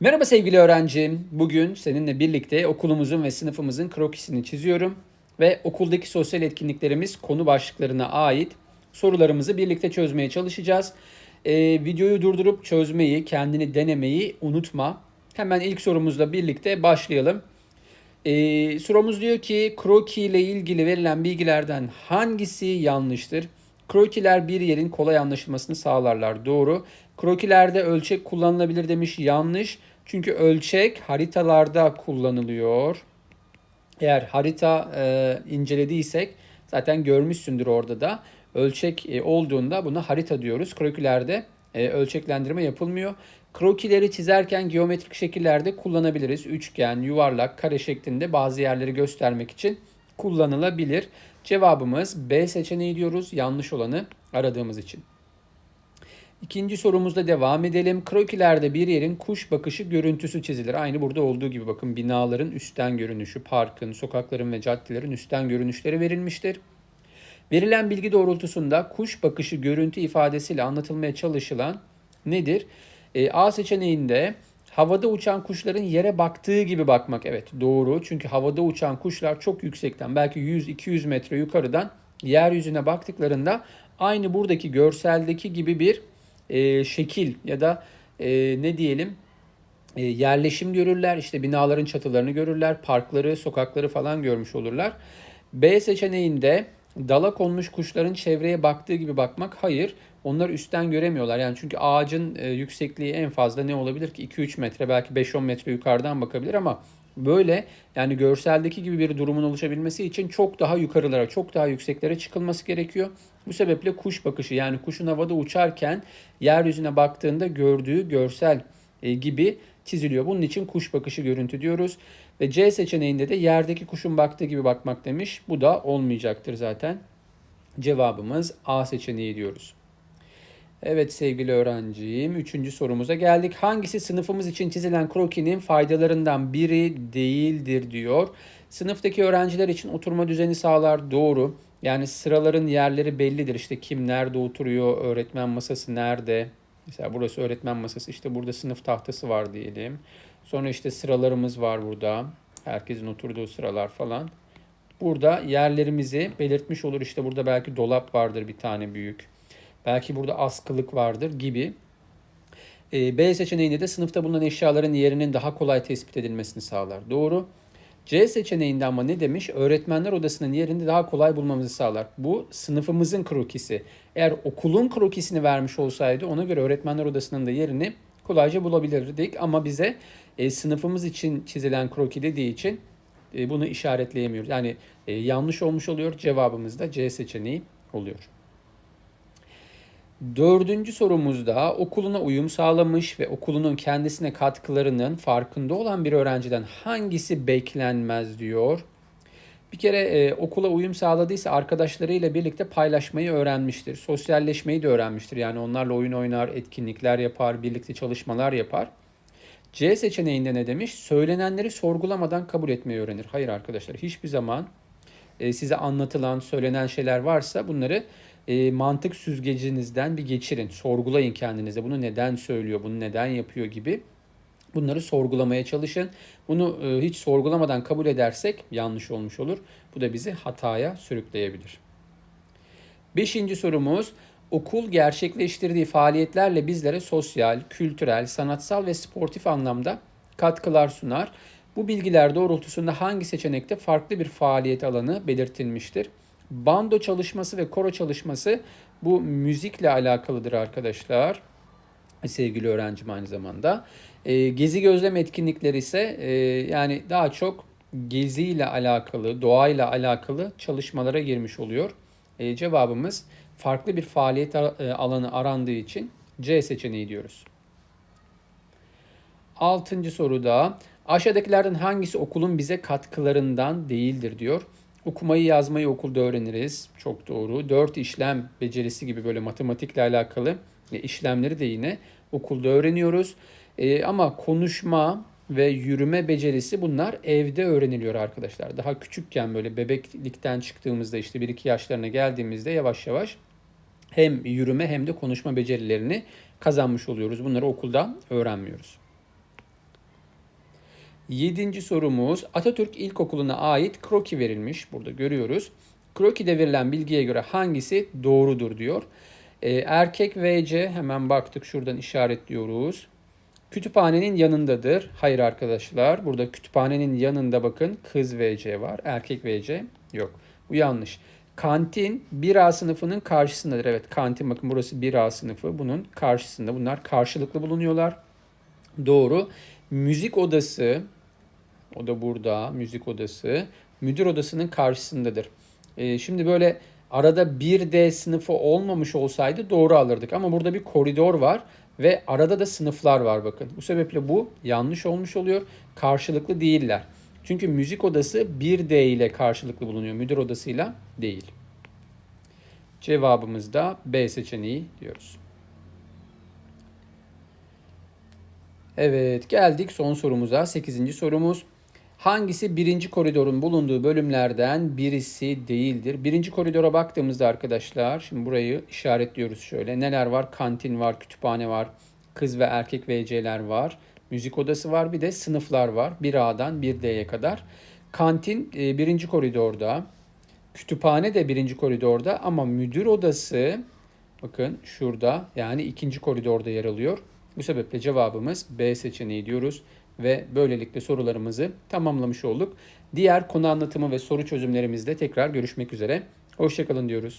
Merhaba sevgili öğrencim. Bugün seninle birlikte okulumuzun ve sınıfımızın krokisini çiziyorum ve okuldaki sosyal etkinliklerimiz konu başlıklarına ait sorularımızı birlikte çözmeye çalışacağız. Ee, videoyu durdurup çözmeyi, kendini denemeyi unutma. Hemen ilk sorumuzla birlikte başlayalım. Ee, sorumuz diyor ki kroki ile ilgili verilen bilgilerden hangisi yanlıştır? Krokiler bir yerin kolay anlaşılmasını sağlarlar. Doğru. Krokilerde ölçek kullanılabilir demiş. Yanlış. Çünkü ölçek haritalarda kullanılıyor. Eğer harita e, incelediysek zaten görmüşsündür orada da. Ölçek e, olduğunda buna harita diyoruz. Krokilerde e, ölçeklendirme yapılmıyor. Krokileri çizerken geometrik şekillerde kullanabiliriz. Üçgen, yuvarlak, kare şeklinde bazı yerleri göstermek için kullanılabilir. Cevabımız B seçeneği diyoruz yanlış olanı aradığımız için. İkinci sorumuzda devam edelim. Krokilerde bir yerin kuş bakışı görüntüsü çizilir. Aynı burada olduğu gibi bakın binaların üstten görünüşü, parkın, sokakların ve caddelerin üstten görünüşleri verilmiştir. Verilen bilgi doğrultusunda kuş bakışı görüntü ifadesiyle anlatılmaya çalışılan nedir? E, A seçeneğinde havada uçan kuşların yere baktığı gibi bakmak. Evet doğru çünkü havada uçan kuşlar çok yüksekten belki 100-200 metre yukarıdan yeryüzüne baktıklarında aynı buradaki görseldeki gibi bir e, şekil ya da e, ne diyelim e, yerleşim görürler. İşte binaların çatılarını görürler, parkları, sokakları falan görmüş olurlar. B seçeneğinde dala konmuş kuşların çevreye baktığı gibi bakmak hayır. Onlar üstten göremiyorlar. Yani çünkü ağacın e, yüksekliği en fazla ne olabilir ki 2-3 metre belki 5-10 metre yukarıdan bakabilir ama böyle yani görseldeki gibi bir durumun oluşabilmesi için çok daha yukarılara, çok daha yükseklere çıkılması gerekiyor. Bu sebeple kuş bakışı yani kuşun havada uçarken yeryüzüne baktığında gördüğü görsel e, gibi çiziliyor. Bunun için kuş bakışı görüntü diyoruz. Ve C seçeneğinde de yerdeki kuşun baktığı gibi bakmak demiş. Bu da olmayacaktır zaten. Cevabımız A seçeneği diyoruz. Evet sevgili öğrencim, üçüncü sorumuza geldik. Hangisi sınıfımız için çizilen krokinin faydalarından biri değildir diyor. Sınıftaki öğrenciler için oturma düzeni sağlar. Doğru. Yani sıraların yerleri bellidir. İşte kim nerede oturuyor, öğretmen masası nerede. Mesela burası öğretmen masası, işte burada sınıf tahtası var diyelim. Sonra işte sıralarımız var burada. Herkesin oturduğu sıralar falan. Burada yerlerimizi belirtmiş olur. İşte burada belki dolap vardır bir tane büyük. Belki burada askılık vardır gibi. E, B seçeneğinde de sınıfta bulunan eşyaların yerinin daha kolay tespit edilmesini sağlar. Doğru. C seçeneğinde ama ne demiş? Öğretmenler odasının yerini daha kolay bulmamızı sağlar. Bu sınıfımızın krokisi. Eğer okulun krokisini vermiş olsaydı ona göre öğretmenler odasının da yerini kolayca bulabilirdik. Ama bize e, sınıfımız için çizilen kroki dediği için e, bunu işaretleyemiyoruz. Yani e, yanlış olmuş oluyor. Cevabımız da C seçeneği oluyor. Dördüncü sorumuzda okuluna uyum sağlamış ve okulunun kendisine katkılarının farkında olan bir öğrenciden hangisi beklenmez diyor. Bir kere e, okula uyum sağladıysa arkadaşlarıyla birlikte paylaşmayı öğrenmiştir. Sosyalleşmeyi de öğrenmiştir. Yani onlarla oyun oynar, etkinlikler yapar, birlikte çalışmalar yapar. C seçeneğinde ne demiş? Söylenenleri sorgulamadan kabul etmeyi öğrenir. Hayır arkadaşlar hiçbir zaman e, size anlatılan, söylenen şeyler varsa bunları e, mantık süzgecinizden bir geçirin. Sorgulayın kendinize. Bunu neden söylüyor, bunu neden yapıyor gibi. Bunları sorgulamaya çalışın. Bunu e, hiç sorgulamadan kabul edersek yanlış olmuş olur. Bu da bizi hataya sürükleyebilir. Beşinci sorumuz okul gerçekleştirdiği faaliyetlerle bizlere sosyal, kültürel, sanatsal ve sportif anlamda katkılar sunar. Bu bilgiler doğrultusunda hangi seçenekte farklı bir faaliyet alanı belirtilmiştir? Bando çalışması ve koro çalışması bu müzikle alakalıdır arkadaşlar. Sevgili öğrencim aynı zamanda. E, gezi gözlem etkinlikleri ise e, yani daha çok geziyle alakalı, doğayla alakalı çalışmalara girmiş oluyor. E, cevabımız farklı bir faaliyet e, alanı arandığı için C seçeneği diyoruz. Altıncı soruda aşağıdakilerden hangisi okulun bize katkılarından değildir diyor. Okumayı yazmayı okulda öğreniriz. Çok doğru. Dört işlem becerisi gibi böyle matematikle alakalı e, işlemleri de yine okulda öğreniyoruz. E, ama konuşma ve yürüme becerisi bunlar evde öğreniliyor arkadaşlar. Daha küçükken böyle bebeklikten çıktığımızda işte 1-2 yaşlarına geldiğimizde yavaş yavaş hem yürüme hem de konuşma becerilerini kazanmış oluyoruz. Bunları okulda öğrenmiyoruz. Yedinci sorumuz Atatürk İlkokulu'na ait kroki verilmiş. Burada görüyoruz. Kroki'de verilen bilgiye göre hangisi doğrudur diyor. Ee, erkek VC hemen baktık şuradan işaretliyoruz. Kütüphanenin yanındadır. Hayır arkadaşlar. Burada kütüphanenin yanında bakın kız VC var. Erkek VC yok. Bu yanlış. Kantin 1A sınıfının karşısındadır. Evet kantin bakın burası 1A sınıfı. Bunun karşısında. Bunlar karşılıklı bulunuyorlar. Doğru. Müzik odası o da burada müzik odası. Müdür odasının karşısındadır. Ee, şimdi böyle arada 1D sınıfı olmamış olsaydı doğru alırdık. Ama burada bir koridor var ve arada da sınıflar var bakın. Bu sebeple bu yanlış olmuş oluyor. Karşılıklı değiller. Çünkü müzik odası 1D ile karşılıklı bulunuyor. Müdür odasıyla değil. Cevabımız da B seçeneği diyoruz. Evet geldik son sorumuza. 8. sorumuz. Hangisi birinci koridorun bulunduğu bölümlerden birisi değildir? Birinci koridora baktığımızda arkadaşlar şimdi burayı işaretliyoruz şöyle. Neler var? Kantin var, kütüphane var, kız ve erkek VC'ler var. Müzik odası var bir de sınıflar var. 1A'dan 1D'ye kadar. Kantin e, birinci koridorda. Kütüphane de birinci koridorda ama müdür odası bakın şurada yani ikinci koridorda yer alıyor. Bu sebeple cevabımız B seçeneği diyoruz ve böylelikle sorularımızı tamamlamış olduk. Diğer konu anlatımı ve soru çözümlerimizde tekrar görüşmek üzere. Hoşçakalın diyoruz.